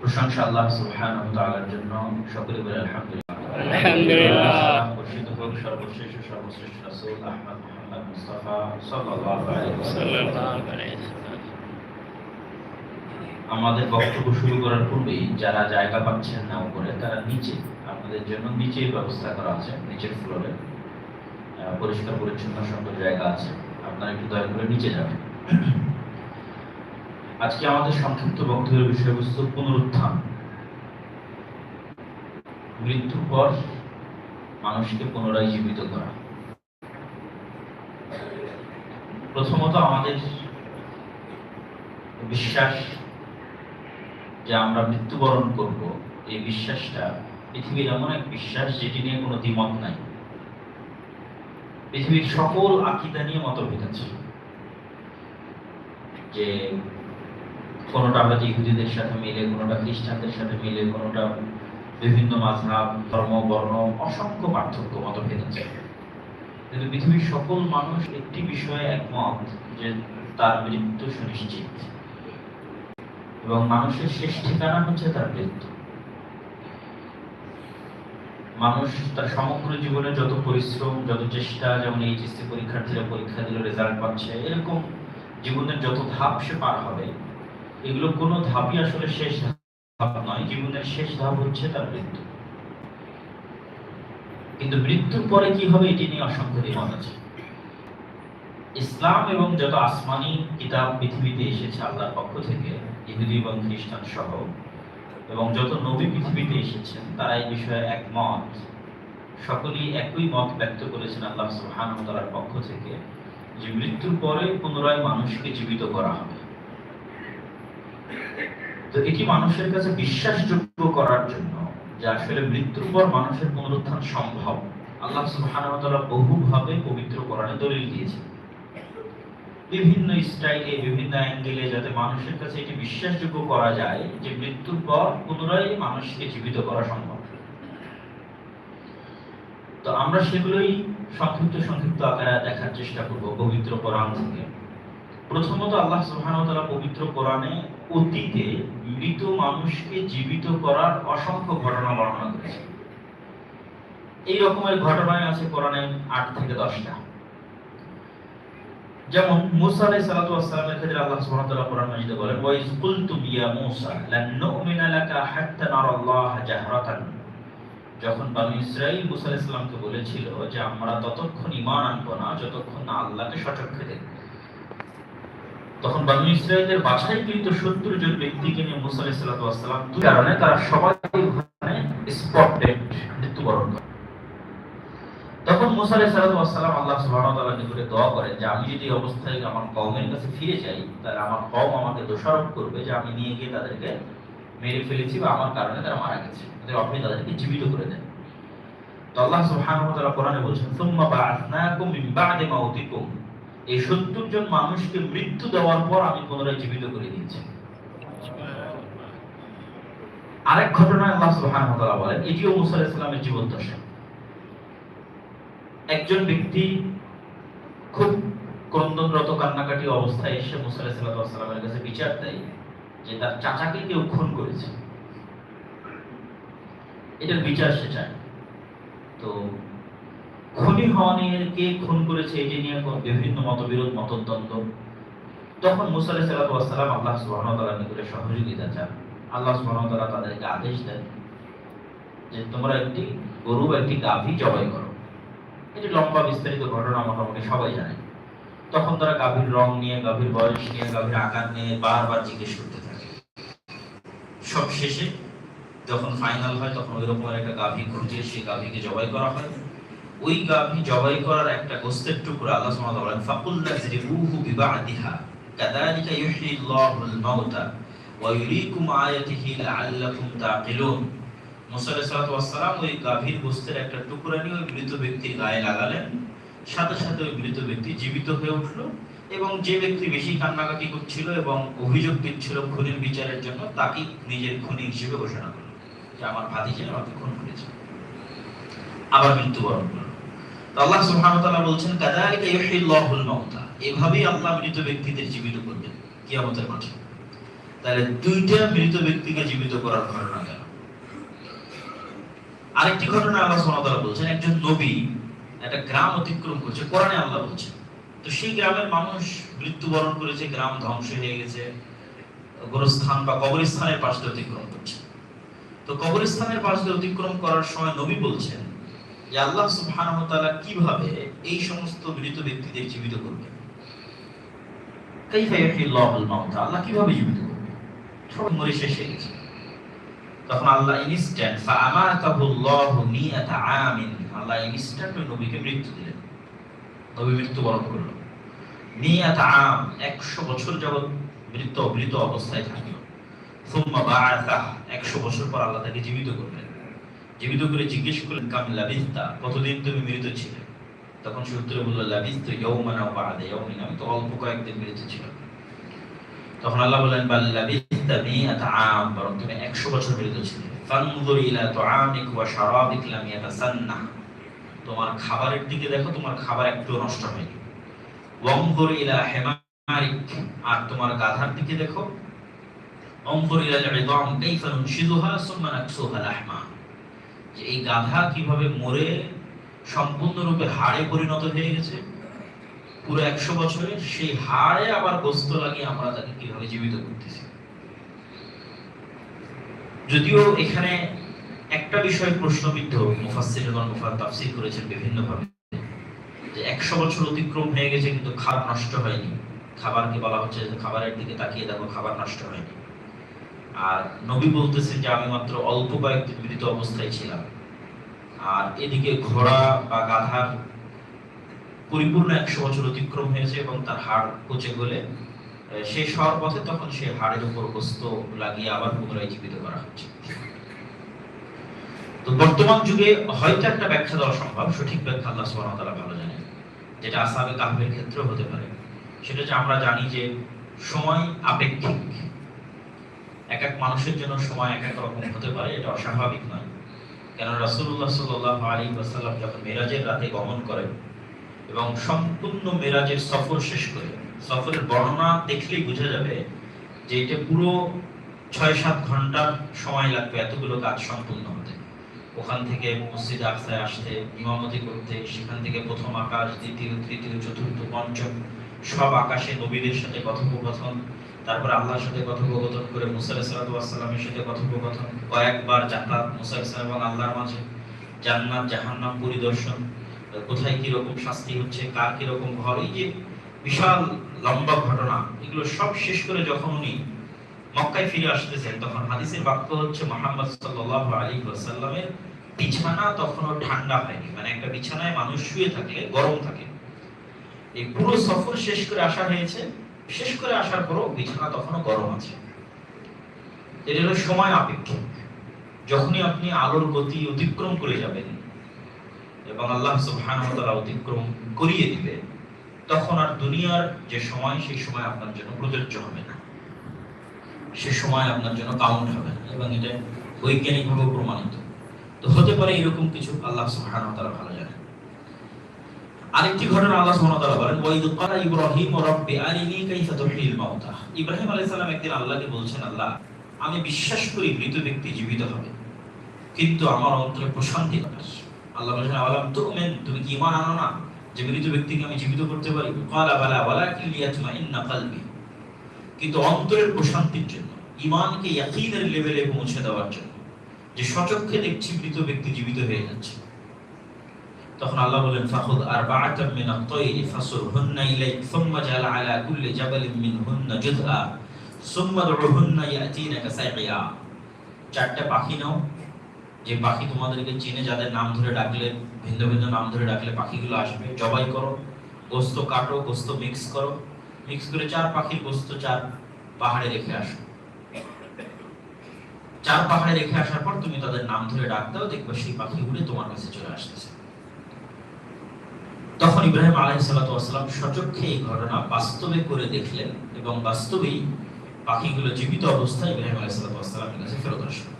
প্রশংসা আল্লাহ সুবহানাহু ওয়া তাআলার জন্য। সকলে বলে আলহামদুলিল্লাহ। আলহামদুলিল্লাহ। বর্ষিত হোক সর্বশেষ সর্বশ্রেষ্ঠ রাসূল আহমদ মুহাম্মদ মুস্তাফা সাল্লাল্লাহু আলাইহি ওয়াসাল্লাম। আমাদের বক্তব্য শুরু করার পূর্বেই যারা জায়গা পাচ্ছেন না উপরে তারা নিচে আপনাদের জন্য নিচে ব্যবস্থা করা আছে নিচের ফ্লোরে। পরিষ্কার পরিচ্ছন্ন সুন্দর জায়গা আছে। আপনারা একটু দয়া করে নিচে যাবেন। আজকে আমাদের সংক্ষিপ্ত বক্তব্যের বিষয়বস্তু পুনরুত্থান। মৃত্যুর পর মানুষকে পুনরায় জীবিত করা। প্রথমত আমাদের বিশ্বাস যে আমরা মৃত্যুবরণ করব, এই বিশ্বাসটা পৃথিবীর এমন এক বিশ্বাস যেটি নিয়ে কোনো দ্বিমত নাই। পৃথিবীর সকল আকিদা নিয়ে মতভেদ আছে। যে কোনোটা আবার ইহুদিদের সাথে মিলে, কোনোটা খ্রিস্টানদের সাথে মিলে, কোনোটা বিভিন্ন মাঝহাব ধর্ম, বর্ণ, অসংখ্য পার্থক্য মতভেদ আছে। কিন্তু পৃথিবীর সকল মানুষ একটি বিষয়ে একমত যে তার মৃত্যু সুনিশ্চিত। এবং মানুষের শেষ ঠিকানা হচ্ছে তার মৃত্যু। মানুষ তার সমগ্র জীবনে যত পরিশ্রম, যত চেষ্টা, যেমন এইচএসসি পরীক্ষার্থীরা পরীক্ষা দিলে রেজাল্ট পাচ্ছে, এরকম জীবনের যত ধাপ সে পার হবে এগুলো কোনো ধাপই আসলে শেষ ধাপ নয়। জীবনের শেষ ধাপ হচ্ছে তার মৃত্যু। কিন্তু মৃত্যুর পরে কি হবে এটি নিয়ে অসংখ্য দ্বিমত আছে। ইসলাম এবং যত আসমানি কিতাব পৃথিবীতে এসেছে আল্লাহর পক্ষ থেকে, ইহুদি এবং খ্রিস্টান সহ, এবং যত নবী পৃথিবীতে এসেছেন, তারা এই বিষয়ে একমত। সকলেই একই মত ব্যক্ত করেছেন আল্লাহ সুবহানাহু ওয়া তাআলার পক্ষ থেকে যে মৃত্যুর পরে পুনরায় মানুষকে জীবিত করা হবে। তো এটি মানুষের কাছে বিশ্বাসযোগ্য করার জন্য যে আসলে মৃত্যুর পর মানুষের পুনরুত্থান সম্ভব, আল্লাহ তাআলা বহুভাবে পবিত্র কোরআনে দলিল দিয়েছেন। বিভিন্ন স্টাইলে, বিভিন্ন অ্যাঙ্গেলে যাতে মানুষের কাছে এটি বিশ্বাসযোগ্য করা যায় যে মৃত্যুর পর পুনরায় মানুষকে জীবিত করা সম্ভব। তো আমরা সেগুলোই সংক্ষিপ্ত সংক্ষিপ্ত আকারে দেখার চেষ্টা করব পবিত্র কোরআন থেকে। প্রথমত আল্লাহ সুবহানাহু পবিত্র কোরআনে অতীতে মৃত মানুষকে জীবিত করার অসংখ্য ঘটনা বর্ণনা করেছেন এই রকমের ঘটনায় আছে কোরআনে আট থেকে দশটা। যেমন মুসা সালাতু ক্ষেত্রে আল্লাহ সুবহানাহু ওয়া তাআলা কোরআন মাজিদে বলেন, ওয়া ইজ মূসা লাকা হাত্তা জাহরাতান। যখন বানু ইসরাঈল মুসা আলাইহিস সালামকে বলেছিল যে, আমরা ততক্ষণ ঈমান আনব না, যতক্ষণ না আল্লাহকে সচক্ষে দেখব। তখন বানু ইসরাঈলের বাছাইকৃত 70 জন ব্যক্তিকে নিয়ে মুসা সালাতু ওয়াস কারণে? তারা সবাই ওখানে স্পট ডেট মৃত্যুবরণ করে। তখন মুসা আলাইহিস সালাম আল্লাহ তাআলার নিকটে দোয়া করেন যে আমি যদি অবস্থায় আমার কওমের কাছে ফিরে যাই, তাহলে আমার কওম আমাকে দোষারোপ করবে যে আমি নিয়ে গিয়ে তাদেরকে মেরে ফেলেছি বা আমার কারণে তারা মারা গেছে। তাদের আপনি তাদেরকে জীবিত করে দেন তো আল্লাহ সুবহানাহু ওয়া তাআলা কোরআনে বলছেন, সুম্মা বা'আথনাকুম মিন বা'দি মাউতিকুম। এই 70 জন মানুষকে মৃত্যু দেওয়ার পর আমি পুনরায় জীবিত করে দিয়েছি। আরেক ঘটনায় আল্লাহ সুবহানাহু ওয়া বলেন, এটিও মুসা আলাইহিস সালামের জীবন দশা একজন ব্যক্তি খুব ক্রন্দনরত কান্নাকাটি অবস্থায় এসে মুসা আলাইহিস সালামের কাছে বিচার দেয় যে তার চাচাকে কেউ খুন করেছে। এটার বিচার সে চায়। তো খুনি হওয়া নিয়ে কে খুন করেছে এটি নিয়ে বিভিন্ন মতবিরোধ, মতদ্বন্দ্ব। তখন মুসা আলাইহিস সালাম আল্লাহ ওয়া নিকটে সহযোগিতা চান। আল্লাহ তাআলা তাদেরকে আদেশ দেন যে তোমরা একটি গরু বা একটি গাভী জবাই করো। এটি লম্বা বিস্তারিত ঘটনা মোটামুটি সবাই জানে। তখন তারা গাভীর রং নিয়ে, গাভীর বয়স নিয়ে, গাভীর আকার নিয়ে বারবার জিজ্ঞেস করতে থাকে। সব শেষে যখন ফাইনাল হয়, তখন ওই রকমের একটা গাভী খুঁজে, সেই গাভীকে জবাই করা হয়। ওই গাভী জবাই করার একটা গোস্তের টুকরা আল্লাহ সুবহানাহু ফাকুল্লা বিবাদিহা মাউতা ওয়া ইউরীকুম আয়াতিহি লাআল্লাকুম মুসা আলাইহিস ওই গাভীর গোস্তের একটা নিয়ে ওই মৃত ব্যক্তির গায়ে লাগালেন। সাথে সাথে ওই মৃত ব্যক্তি জীবিত হয়ে উঠল এবং যে ব্যক্তি বেশি কান্নাকাটি করছিল এবং অভিযোগ দিচ্ছিল খুনির বিচারের জন্য তাকে নিজের খুনি হিসেবে ঘোষণা করল। যে আমার ভাতিজা আমাকে খুন করেছে। আবার মৃত্যুবরণ করল। আল্লাহ সুবহানাহু বলছেন, কাযালিকা ইউহয়িল্লাহুল মাউতা। এভাবেই আল্লাহ মৃত ব্যক্তিদের জীবিত করবেন কিয়ামতের মাঠে। তাহলে দুইটা মৃত ব্যক্তিকে জীবিত করার ঘটনা আরেকটি ঘটনা আল্লাহ সুবহানাহু বলছেন, একজন নবী একটা গ্রাম অতিক্রম করছে, কোরআনে আল্লাহ বলছেন। তো সেই গ্রামের মানুষ মৃত্যুবরণ করেছে, গ্রাম ধ্বংস হয়ে গেছে, গোরস্থান বা কবরস্থানের পাশ অতিক্রম করছে। তো কবরস্থানের পাশ অতিক্রম করার সময় নবী বলছেন যে আল্লাহ সুবহানাহু তাআলা কীভাবে এই সমস্ত মৃত ব্যক্তিদের জীবিত করবেন কাইফা মাউতা? আল্লাহ কীভাবে জীবিত করবেন সব মরে শেষ হয়ে গেছে। তখন আল্লাহ ইনস্ট্যান্ট আমিন। আল্লাহ ইনস্ট্যান্ট নবীকে মৃত্যু দিলেন। নবী মৃত্যুবরণ করল। মিআতা আম 100 বছর যাবত মৃত মৃত অবস্থায় থাকল। সুম্মা বাআসাহ 100 বছর পর আল্লাহ তাকে জীবিত করলেন। জীবিত করে জিজ্ঞেস করলেন কাম লাবিস্তা, কতদিন তুমি মৃত ছিলে? তখন সে উত্তরে বলল, লাবিস্তু ইয়াওমান আও বা'দা আমি তো অল্প কয়েকদিন মৃত ছিলাম। তখন আল্লাহ বললেন, বাল লাবিস্তা মিআতা আম বরং তুমি 100 বছর মৃত ছিলে। ফানজুর ইলা তুআমিক ওয়া শারাবিক লাম ইয়াতাসান্না তোমার খাবারের দিকে দেখো, তোমার খাবার একটু নষ্ট হয়নি। ওয়ানজুর ইলা হিমারিক আর তোমার গাধার দিকে দেখো। ইলা আল-ইদাম, কাইফা নুনশিদুহা সুম্মা নাকসুহা লাহমা যে এই গাধা কীভাবে মরে সম্পূর্ণরূপে হাড়ে পরিণত হয়ে গেছে? পুরো একশো বছরে সেই হাড়ে আবার গোস্ত লাগিয়ে আমরা তাকে কীভাবে জীবিত করতেছি? যদিও এখানে একটা বিষয় প্রশ্নবিদ্ধ মুফাসসিরগণ মুফার তাফসীর করেছেন বিভিন্ন ভাবে যে একশো বছর অতিক্রম হয়ে গেছে কিন্তু খাবার নষ্ট হয়নি। খাবারকে বলা হচ্ছে যে খাবারের দিকে তাকিয়ে দেখো, খাবার নষ্ট হয়নি। আর নবী বলতেছেন যে আমি মাত্র অল্প কয়েকদিন মৃত অবস্থায় ছিলাম। আর এদিকে ঘোড়া বা গাধার পরিপূর্ণ একশো বছর অতিক্রম হয়েছে এবং তার হাড় পচে গলে শেষ হওয়ার পথে তখন সে হাড়ের উপর গোস্ত লাগিয়ে আবার পুনরায় জীবিত করা হচ্ছে। তো বর্তমান যুগে হয়তো একটা ব্যাখ্যা দেওয়া সম্ভব, সঠিক ব্যাখ্যা আল্লাহ ওয়া তাআলা ভালো জানেন যেটা আসাবে কাহবের ক্ষেত্রেও হতে পারে। সেটা যে আমরা জানি যে সময় আপেক্ষিক। এক এক মানুষের জন্য সময় এক এক রকম হতে পারে, এটা অস্বাভাবিক নয়। কেন রাসূলুল্লাহ সাল্লাল্লাহু আলাইহি ওয়াসাল্লাম যখন মেরাজের রাতে গমন করেন এবং সম্পূর্ণ মেরাজের সফর শেষ করে, সফরের বর্ণনা দেখলেই বোঝা যাবে যে এটা পুরো ছয় সাত ঘণ্টার সময় লাগবে এতগুলো কাজ সম্পূর্ণ হতে। ওখান থেকে মসজিদ আকসায় আসতে, ইমামতি করতে, সেখান থেকে প্রথম আকাশ, দ্বিতীয়, তৃতীয়, চতুর্থ, পঞ্চম, সব আকাশে নবীদের সাথে কথোপকথন তারপর আল্লাহর সাথে কথোপকথন করে মুসা সালামের সাথে কথোপকথন কয়েকবার যাতায়াত মুসা এবং আল্লাহর মাঝে। জান্নাত, জাহান্নাম পরিদর্শন, কোথায় কি রকম শাস্তি হচ্ছে, কার কি রকম ঘর, এই যে বিশাল লম্বা ঘটনা, এগুলো সব শেষ করে যখন উনি মক্কায় ফিরে আসতেছেন, তখন হাদিসের বাক্য হচ্ছে মোহাম্মদ সাল্লাল্লাহু আলাইহি ওয়াসাল্লামের বিছানা তখনও ঠান্ডা হয়নি। মানে একটা বিছানায় মানুষ শুয়ে থাকলে, গরম থাকে। এই পুরো সফর শেষ করে আসা হয়েছে। শেষ করে আসার পরও বিছানা তখনও গরম আছে। এটা হলো সময় আপেক্ষিক। যখনই আপনি আলোর গতি অতিক্রম করে যাবেন এবং আল্লাহ সুবহানাহু অতিক্রম করিয়ে দিবে, তখন আর দুনিয়ার যে সময়, সেই সময় আপনার জন্য প্রযোজ্য হবে না। সে সময় আপনার জন্য কাউন্ট হবে না এবং এটা বৈজ্ঞানিকভাবে প্রমাণিত। তো হতে পারে এরকম কিছু, আল্লাহ সুবহানাহু ভালো জানেন আরেকটি ঘটনা আল্লাহ তাআলা বলেন ওয়াইদ ক্বালা ইব্রাহিম রাব্বি আরিনি কাইফা তুহয়িল মাউতা। ইব্রাহিম আলাইহিস সালাম একদিন আল্লাহকে বলছেন, আল্লাহ, আমি বিশ্বাস করি মৃত ব্যক্তি জীবিত হবে, কিন্তু আমার অন্তরে প্রশান্তি আল্লাহ বলেন আলাম তুমি কি ঈমান আনো না যে মৃত ব্যক্তিকে আমি জীবিত করতে পারি? ক্বালা, বালা, ওয়ালাকিন লিয়াতমাইন্না কলবি। কিন্তু অন্তরের প্রশান্তির জন্য, ঈমানকে ইয়াকিনের লেভেলে পৌঁছে দেওয়ার জন্য, যে সচক্ষে দেখছি মৃত ব্যক্তি জীবিত হয়ে যাচ্ছে তখন আল্লাহ বলেন ফাখুদ আরবাআতাম মিন আত-তায়রি ফাসুরহুন্না ইলাইক, সুম্মা জাল আলা কুল্লি জাবালিন মিনহুন্না জুযআ, সুম্মা দুহুন্না ইয়াতিনাকা সাইয়া চারটা পাখি নাও, যে পাখি তোমাদেরকে চিনে, যাদের নাম ধরে ডাকলে, ভিন্ন ভিন্ন নাম ধরে ডাকলে পাখিগুলো আসবে। জবাই করো, গোস্ত কাটো, গোস্ত মিক্স করো। মিক্স করে চার পাখির গোস্ত চার পাহাড়ে রেখে আসো। চার পাহাড়ে রেখে আসার পর তুমি তাদের নাম ধরে ডাক দাও, দেখবে সেই পাখি উড়ে তোমার কাছে চলে আসতেছে। তখন ইব্রাহিম আলাইহিসসালাম সচক্ষে এই ঘটনা বাস্তবে করে দেখলেন এবং বাস্তবেই পাখিগুলো জীবিত অবস্থায় ইব্রাহিম আলাইহিসসালামের কাছে ফেরত আসলো।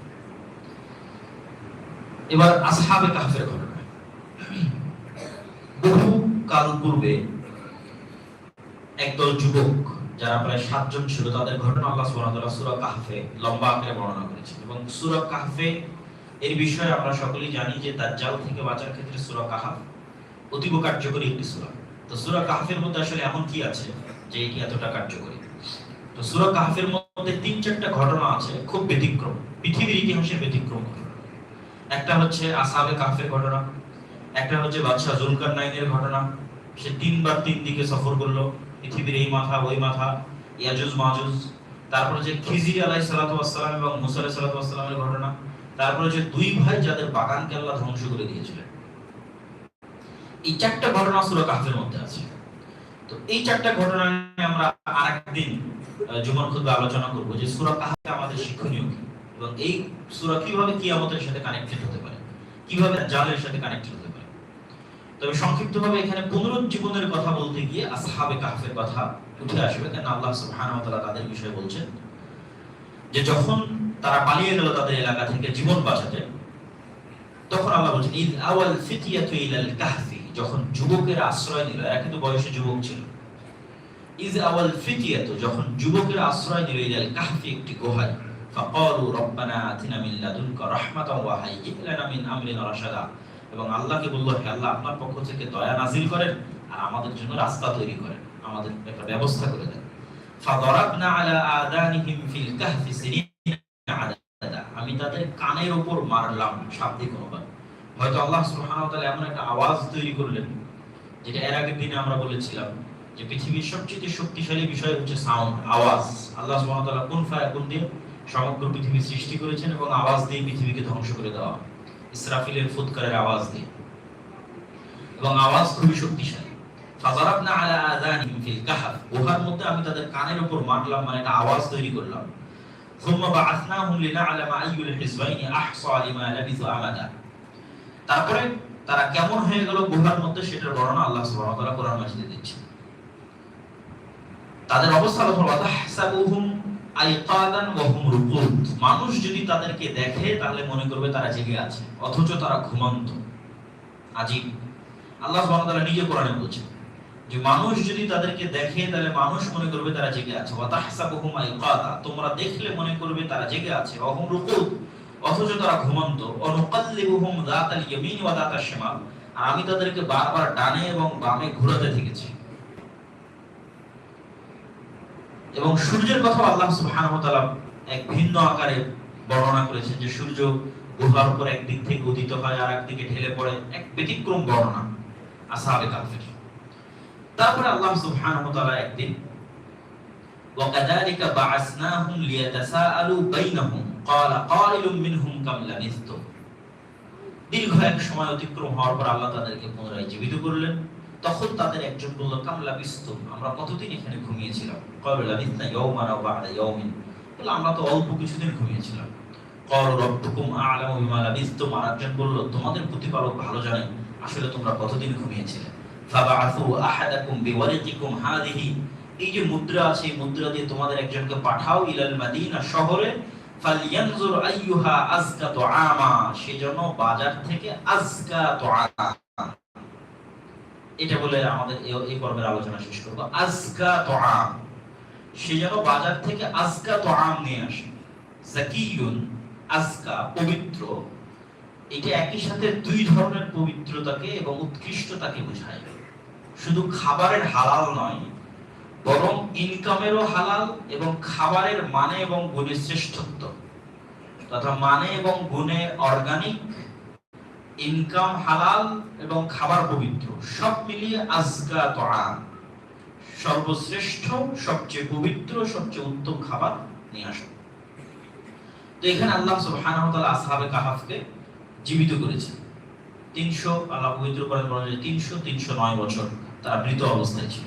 এবার আসহাবে কাহফের ঘটনা। বহু কাল পূর্বে একদল যুবক, যারা প্রায় সাতজন ছিল, তাদের ঘটনা আল্লাহ তাআলা সূরা কাহফে লম্বা আকারে বর্ণনা করেছেন এবং সূরা কাহফে এর বিষয়ে আমরা সকলেই জানি যে দাজ্জাল থেকে বাঁচার ক্ষেত্রে সূরা কাহফ অতীব কার্যকরী একটি সূরা। তো সূরা কাহফের মধ্যে আসলে এমন কি আছে যে এটি এতটা কার্যকরী? তো সূরা কাহফের মধ্যে তিন চারটা ঘটনা আছে, খুব ব্যতিক্রম। পৃথিবীর ইতিহাসে ব্যতিক্রম একটা হচ্ছে আসহাবে কাহফের ঘটনা, একটা হচ্ছে বাদশাহ জুলকার নাইনের ঘটনা। সে তিনবার তিন দিকে সফর করল, পৃথিবীর এই মাথা, ওই মাথা, ইয়াজুজ, মাজুজ। তারপরে যে খিজির আলাই সালাতাম এবং মুসা আলাই সালাতামের ঘটনা। তারপরে যে দুই ভাই যাদের বাগানকে আল্লাহ ধ্বংস করে দিয়েছিলেন। এই চারটা ঘটনা সুরা কাহফের মধ্যে আছে। তো এই চারটা ঘটনা নিয়ে আমরা আরেকদিন জুমার খুতবা আলোচনা করব যে সূরা কাহফে আমাদের শিক্ষণীয় কি? এবং এই সূরা কীভাবে কিয়ামতের সাথে কানেক্টেড হতে পারে? কীভাবে জালের সাথে কানেক্টেড হতে পারে? তবে সংক্ষিপ্তভাবে এখানে পুনরুজ্জীবনের কথা বলতে গিয়ে আসহাবে কাহফের কথা উঠে আসবে, কেন আল্লাহ সুবহানাহু ওয়া তাআলা তাদের বিষয়ে বলছেন যে যখন তারা পালিয়ে গেল তাদের এলাকা থেকে জীবন বাঁচাতে, তখন আল্লাহ বলছেন, ইদ আওয়াল ফিতিয়াতু ইলাল কাহফি। যখন যুবকেরা আশ্রয় নিল, এরা কিন্তু বয়সে যুবক ছিল। ইজ আওয়াল ফিতিয়াতু যখন যুবকেরা আশ্রয় নিল ইলাল কাহফি একটি গুহায়, ফাকালু রব্বানা আতিনা মিন লাদুনকা রাহমাতাও ওয়া হাইয়্যি লানা মিন আমরিনা রাশাদা। এবং আল্লাহকে বলল, হে আল্লাহ, আপনার পক্ষ থেকে দয়া নাজিল করেন আর আমাদের জন্য রাস্তা তৈরি করেন, আমাদের একটা ব্যবস্থা করে দেন। ফাদরাবনা আলা আদানিহিম ফিল কাহফি আদাদা। আমি তাদের কানের উপর মারলাম শাব্দে কোনোবার হয়তো আল্লাহ সুবহানাহু ওয়া তাআলা এমন একটা আওয়াজ তৈরি করলেন যেটা এর আগের দিনে আমরা বলেছিলাম যে পৃথিবীর সবচেয়ে শক্তিশালী বিষয় হচ্ছে সাউন্ড আওয়াজ আল্লাহ সুবহানাহু ওয়া তাআলা কোন ফায়াকুন দিয়ে সমগ্র পৃথিবী সৃষ্টি করেছেন এবং আওয়াজ দিয়ে পৃথিবীকে ধ্বংস করে দেওয়া হয়। ইসরাফিলের ফুৎকারের আওয়াজ দিয়ে এবং আওয়াজ খুবই শক্তিশালী ফাজারাবনা আলা আযানিহিম ফিল কাহফ গুহার মধ্যে আমি তাদের কানের উপর মারলাম মানে একটা আওয়াজ তৈরি করলাম ثم بعثناهم لنعلم أي الحزبين أحصى لما لبثوا أمدا তারপরে তারা কেমন হয়ে গেল গুহার মধ্যে সেটার বর্ণনা আল্লাহ সুবহানাহু ওয়া তাআলা কোরআন মাজিদে দিচ্ছেন তাদের অবস্থা লক্ষ্য করো তাহসাবুহুম আইকাদান ওয়া হুম রুকুদ। মানুষ যদি তাদেরকে দেখে, তাহলে মনে করবে তারা জেগে আছে, অথচ তারা ঘুমন্ত, আজীব। আল্লাহ সুবহানাহু ওয়া নিজে কোরআনে বলছেন যে, মানুষ যদি তাদেরকে দেখে, তাহলে মানুষ মনে করবে তারা জেগে আছে। ওয়া তাহসাবুহুম আইকাদা, তোমরা দেখলে মনে করবে তারা জেগে আছে। ওয়া হুম রুকুদ। অথচ তারা ঘুমন্ত। ইয়ামিন ওয়া শিমাল। আর আমি তাদেরকে বারবার ডানে এবং বামে ঘুরাতে থেকেছি এবং সূর্যের কথা আল্লাহ সুবহানাহু ওয়া তাআলা এক ভিন্ন আকারে বর্ণনা করেছেন যে সূর্য গুহার উপর একদিক থেকে উদিত হয় আর একদিকে ঢেলে পড়ে, এক ব্যতিক্রম বর্ণনা আসহাবে কাফের। তারপরে আল্লাহ সুবহানাহু ওয়া তাআলা একদিন বা'আসনাহুম লিয়াতাসাআলু বাইনাহুম। দীর্ঘ এক সময় অতিক্রম হওয়ার পর আল্লাহ তাদেরকে পুনরায় জীবিত করলেন। তখন তাদের একজন বলল, কাম আমরা কতদিন এখানে ঘুমিয়েছিলাম? বলে আমরা তো অল্প কিছুদিন ঘুমিয়েছিলাম। বিমা বলল, তোমাদের প্রতিপালক ভালো জানে আসলে তোমরা কতদিন ঘুমিয়েছিলে? ফাবাআসু আহাদাকুম হাদিহি। এই যে মুদ্রা আছে এই মুদ্রা দিয়ে তোমাদের একজনকে পাঠাও ইলাল মাদিনা শহরে। ফালয়ানজুর আইয়ুহা আজকা সেজন্য বাজার থেকে আজকা এটা বলে আমাদের এই- পর্বের আলোচনা শেষ আজকা বাজার থেকে আজকা নিয়ে আসে। জাকিয়ুন, আজকা, পবিত্র। এটা একই সাথে দুই ধরনের পবিত্রতাকে এবং উৎকৃষ্টতাকে বোঝায়। শুধু খাবারের হালাল নয় বরং ইনকামেরও হালাল এবং খাবারের মানে এবং গুণের শ্রেষ্ঠত্ব। তথা মানে এবং গুণে অর্গানিক ইনকাম হালাল এবং খাবার পবিত্র, সব মিলিয়ে আজগা তোয়াম সর্বশ্রেষ্ঠ, সবচেয়ে পবিত্র, সবচেয়ে উত্তম খাবার নিয়ে আসো তো এখানে আল্লাহ সুবহানাহু ওয়া তাআলা আসহাবে কাহাফকে জীবিত করেছেন। 300 আল্লাহ পবিত্র করেন বলা যায় 300 309 বছর তারা মৃত অবস্থায় ছিল।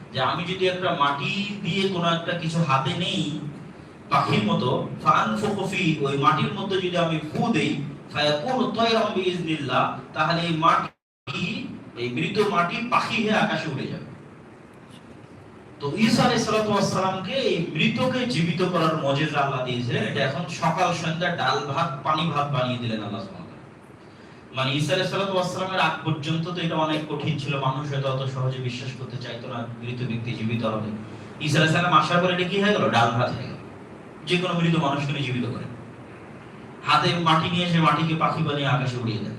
যে আমি যদি একটা মাটি দিয়ে কোনো একটা কিছু হাতে নেই, পাখির মতো ওই মাটির মধ্যে যদি আমি ফু দেই তাহলে এই মাটি, এই মৃত মাটি পাখি হয়ে আকাশে উড়ে যাবে তো ঈসা এই মৃতকে জীবিত করার মজেজা আল্লাহ দিয়েছিলেন এটা এখন সকাল সন্ধ্যা ডাল ভাত, পানি ভাত বানিয়ে দিলেন আল্লাহ। মানে ঈসা আলাইহিস সালাতু আগ পর্যন্ত তো এটা অনেক কঠিন ছিল। মানুষ হয়তো অত সহজে বিশ্বাস করতে চাইতো না, মৃত ব্যক্তি জীবিত হবে। ঈসা আলাইহিস সালাম আসার পরে এটা কি হয়ে গেল? ডাল ভাত হয়ে গেল। যে কোনো মৃত মানুষকে জীবিত করে। হাতে মাটি নিয়ে এসে মাটিকে পাখি বানিয়ে আকাশে উড়িয়ে দেয়।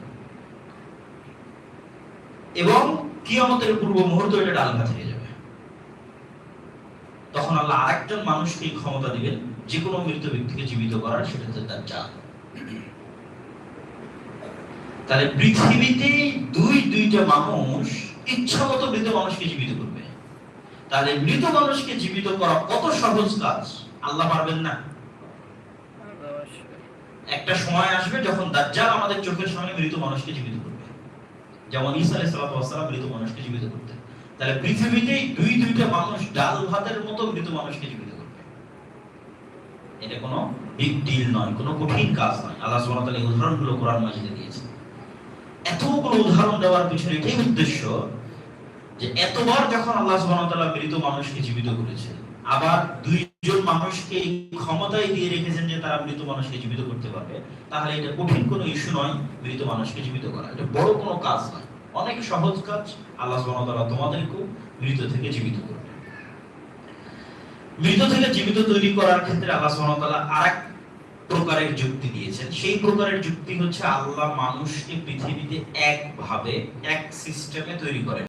এবং কিয়ামতের পূর্ব মুহূর্ত এটা ডাল ভাত হয়ে যাবে। তখন আল্লাহ আরেকজন মানুষকে ক্ষমতা দিবেন, যে কোনো মৃত ব্যক্তিকে জীবিত করার, সেটা তার চাল তাহলে পৃথিবীতে দুই, দুইটা মানুষ ইচ্ছামতো মৃত মানুষকে জীবিত করবে। তাহলে মৃত মানুষকে জীবিত করা কত সহজ কাজ? আল্লাহ পারবেন না। একটা সময় আসবে যখন দাজ্জাল আমাদের চোখের সামনে মৃত মানুষকে জীবিত করবে। যেমন ঈসা আলাইহিস সালাম মৃত মানুষকে জীবিত করতেন। তাহলে পৃথিবীতে দুই, দুইটা মানুষ ডাল ভাতের মতো মৃত মানুষকে জীবিত করবে। এটা কোনো বিগ ডিল নয়, কোনো কঠিন কাজ নয়। আল্লাহ সুবহানাহু ওয়া উদাহরণগুলো কোরআন মাজিদে দিয়েছেন। এতগুলো উদাহরণ দেওয়ার পিছনে এটাই উদ্দেশ্য? যে এতবার যখন আল্লাহ সুবহানাহু তাআলা মৃত মানুষকে জীবিত করেছেন আবার দুইজন মানুষকে ক্ষমতায় দিয়ে রেখেছেন যে তারা মৃত মানুষকে জীবিত করতে পারবে, তাহলে এটা কঠিন কোনো ইস্যু নয় মৃত মানুষকে জীবিত করা। এটা বড় কোনো কাজ নয়। অনেক সহজ কাজ, আল্লাহ সুবহানাহু ওয়া তাআলা তোমাদেরকেও মৃত থেকে জীবিত করবে মৃত থেকে জীবিত তৈরি করার ক্ষেত্রে আল্লাহ সুবহানাহু ওয়া তাআলা আরেক প্রকারের যুক্তি দিয়েছেন। সেই প্রকারের যুক্তি হচ্ছে আল্লাহ মানুষকে পৃথিবীতে একভাবে, এক সিস্টেমে তৈরি করেন।